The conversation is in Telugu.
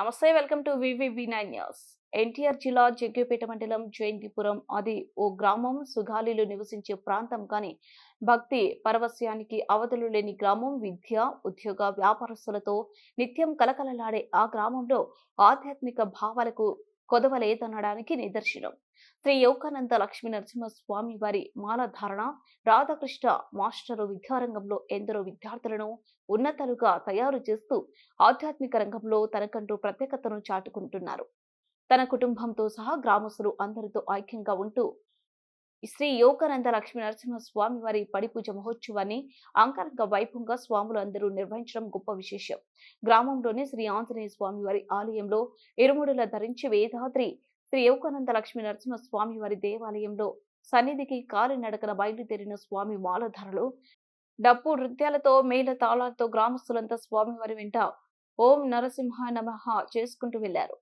నమస్తే welcome to VV nine news. NTR జిల్లా జగ్గేపేట మండలం జయంతిపురం అది ఓ గ్రామం. సుగాలిలో నివసించే ప్రాంతం కానీ భక్తి పరవశ్యానికి అవధులు లేని గ్రామం. విద్య ఉద్యోగ వ్యాపారస్తులతో నిత్యం కలకలలాడే ఆ గ్రామంలో ఆధ్యాత్మిక భావాలకు కొదవలేదనడానికి నిదర్శనం. శ్రీ యోగానంద లక్ష్మీ నరసింహస్వామి వారి మాలధారణ రాధాకృష్ణ మాస్టరు విద్యారంగంలో ఎందరో విద్యార్థులను ఉన్నతలుగా తయారు చేస్తూ ఆధ్యాత్మిక రంగంలో తనకంటూ ప్రత్యేకతను చాటుకుంటున్నారు. తన కుటుంబంతో సహా గ్రామస్తులు అందరితో ఐక్యంగా ఉంటూ శ్రీ యోగానంద లక్ష్మీ నరసింహ స్వామి వారి పడిపూజ మహోత్సవాన్ని అంగరంగ వైభవంగా స్వాములు అందరూ నిర్వహించడం గొప్ప విశేషం. గ్రామంలోని శ్రీ ఆంజనేయ స్వామి వారి ఆలయంలో ఇరుముడుల ధరించి వేదాద్రి శ్రీ యోగానంద లక్ష్మీ నరసింహ స్వామి వారి దేవాలయంలో సన్నిధికి కాలినడకన బయలుదేరిన స్వామి మాలధారలు డప్పు నృత్యాలతో మేళ తాళాలతో గ్రామస్తులంతా స్వామి వారి వెంట ఓం నరసింహ నమ చేసుకుంటూ వెళ్ళారు